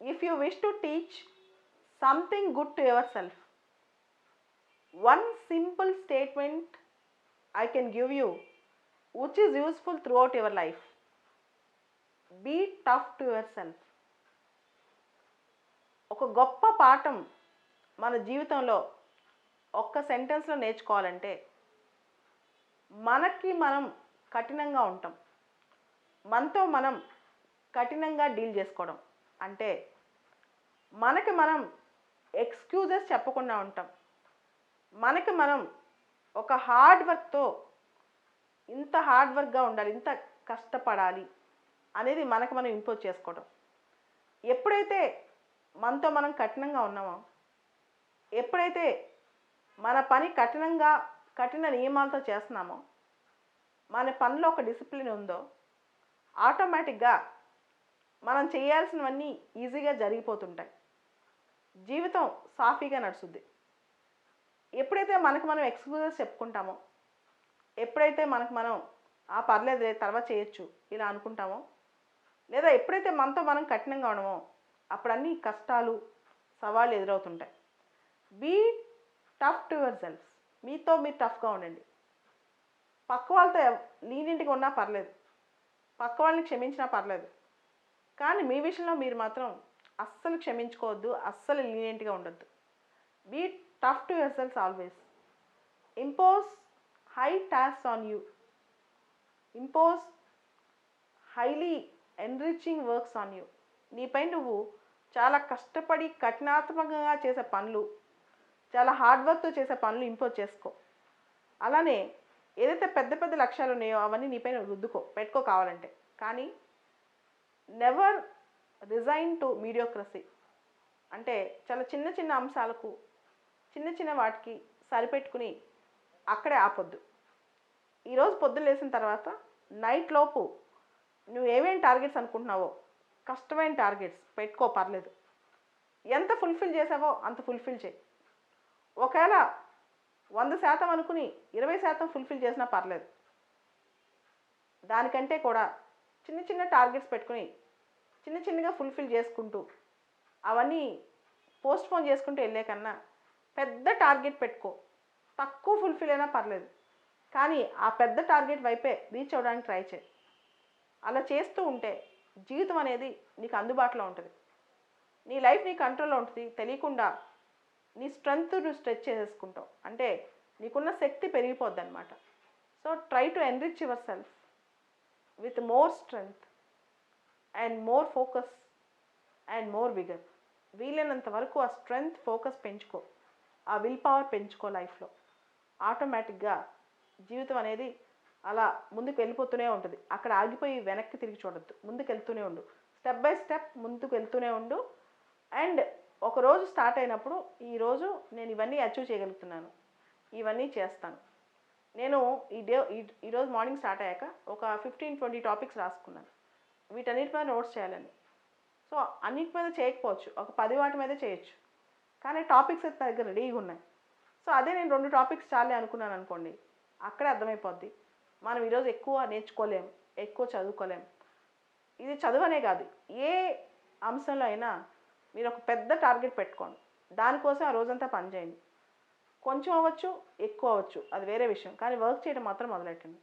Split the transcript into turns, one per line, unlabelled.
If you wish to teach something good to yourself one simple statement I can give you which is useful throughout your life be tough to yourself ఒక గొప్ప పాఠం మన జీవితంలో ఒక్క సెంటెన్స్లో నేర్చుకోవాలంటే మనకి మనం కఠినంగా ఉంటాం. మనతో మనం కఠినంగా డీల్ చేసుకోవడం. అంటే మనకి మనం ఎక్స్క్యూజెస్ చెప్పకుండా ఉంటాం. మనకి మనం ఒక హార్డ్ వర్క్తో ఇంత హార్డ్ వర్క్గా ఉండాలి ఇంత కష్టపడాలి అనేది మనకు మనం ఇంపోజ్ చేసుకోవడం ఎప్పుడైతే మనతో మనం కఠినంగా ఉన్నామో ఎప్పుడైతే మన పని కఠినంగా కఠిన నియమాలతో చేస్తున్నామో మన పనిలో ఒక డిసిప్లిన్ ఉందో ఆటోమేటిక్గా మనం చేయాల్సినవన్నీ ఈజీగా జరిగిపోతుంటాయి. జీవితం సాఫీగా నడుస్తుంది. ఎప్పుడైతే మనకు మనం ఎక్స్క్యూజెస్ చెప్పుకుంటామో ఎప్పుడైతే మనకు మనం ఆ పర్లేదు తర్వాత చేయొచ్చు ఇలా అనుకుంటామో లేదా ఎప్పుడైతే మనతో మనం కఠినంగా ఉండమో అప్పుడు అన్ని కష్టాలు సవాళ్ళు ఎదురవుతుంటాయి. Be tough to yourself మీతో మీరు టఫ్గా ఉండండి. పక్క వాళ్ళతో నీనింటికి ఉన్నా పర్లేదు. పక్క వాళ్ళని క్షమించినా పర్లేదు. కానీ మీ విషయంలో మీరు మాత్రం అస్సలు క్షమించుకోవద్దు అస్సలు లీనియంట్గా ఉండొద్దు. Be tough to yourselves always impose high task on you impose highly enriching works on you నీపై నువ్వు చాలా కష్టపడి కఠినాత్మకంగా చేసే పనులు చాలా హార్డ్ వర్క్తో చేసే పనులు ఇంపోజ్ చేసుకో. అలానే ఏదైతే పెద్ద పెద్ద లక్ష్యాలు ఉన్నాయో అవన్నీ నీపైన రుద్దుకో పెట్టుకో కావాలంటే. కానీ నెవర్ రిజైన్ టు మీడియోక్రసీ అంటే చాలా చిన్న చిన్న అంశాలకు చిన్న చిన్న వాటికి సరిపెట్టుకుని అక్కడే ఆపొద్దు. ఈరోజు పొద్దున్న లేసిన తర్వాత నైట్ లోపు నువ్వు ఏమేమి టార్గెట్స్ అనుకుంటున్నావో కష్టమైన టార్గెట్స్ పెట్టుకో పర్లేదు. ఎంత ఫుల్ఫిల్ చేసావో అంత ఫుల్ఫిల్ చేయి. ఒకవేళ వంద శాతం అనుకుని ఇరవై శాతం ఫుల్ఫిల్ చేసినా పర్లేదు. దానికంటే కూడా చిన్న చిన్న టార్గెట్స్ పెట్టుకుని చిన్న చిన్నగా ఫుల్ఫిల్ చేసుకుంటూ అవన్నీ పోస్ట్పోన్ చేసుకుంటూ వెళ్ళే కన్నా పెద్ద టార్గెట్ పెట్టుకో. తక్కువ ఫుల్ఫిల్ అయినా పర్లేదు. కానీ ఆ పెద్ద టార్గెట్ వైపే రీచ్ అవ్వడానికి ట్రై చేయి. అలా చేస్తూ ఉంటే జీవితం అనేది నీకు అందుబాటులో ఉంటుంది. నీ లైఫ్ నీ కంట్రోల్లో ఉంటుంది. తెలియకుండా నీ స్ట్రెంగ్త్ నువ్వు స్ట్రెచ్ చేసేసుకుంటావు. అంటే నీకున్న శక్తి పెరిగిపోద్ది అనమాట so try to enrich yourself with more strength and more focus and more vigour వీలైనంత వరకు ఆ స్ట్రెంగ్త్ ఫోకస్ పెంచుకో. ఆ విల్ పవర్ పెంచుకో లైఫ్లో ఆటోమేటిక్గా జీవితం అనేది అలా ముందుకు వెళ్ళిపోతూనే ఉంటుంది. అక్కడ ఆగిపోయి వెనక్కి తిరిగి చూడొద్దు. ముందుకు వెళ్తూనే ఉండు. స్టెప్ బై స్టెప్ ముందుకు వెళ్తూనే ఉండు. అండ్ ఒకరోజు స్టార్ట్ అయినప్పుడు ఈరోజు నేను ఇవన్నీ అచీవ్ చేయగలుగుతున్నాను. ఇవన్నీ చేస్తాను. నేను ఈ డే ఈరోజు మార్నింగ్ స్టార్ట్ అయ్యాక ఒక ఫిఫ్టీన్ ట్వంటీ టాపిక్స్ రాసుకున్నాను. వీటన్నిటి మీద నోట్స్ చేయాలని. సో అన్నిటి మీద చేయకపోవచ్చు. ఒక పది వాటి మీద చేయొచ్చు. కానీ టాపిక్స్ అయితే నా దగ్గర రెడీగా ఉన్నాయి. సో అదే నేను రెండు టాపిక్స్ చాలే అనుకున్నాను అనుకోండి అక్కడే అర్థమైపోద్ది. మనం ఈరోజు ఎక్కువ నేర్చుకోలేం ఎక్కువ చదువుకోలేం. ఇది చదువనే కాదు. ఏ అంశంలో అయినా మీరు ఒక పెద్ద టార్గెట్ పెట్టుకోండి. దానికోసం ఆ రోజంతా పనిచేయండి. కొంచెం అవ్వచ్చు ఎక్కువ అవ్వచ్చు. అది వేరే విషయం. కానీ వర్క్ చేయడం మాత్రం మొదలెట్టండి.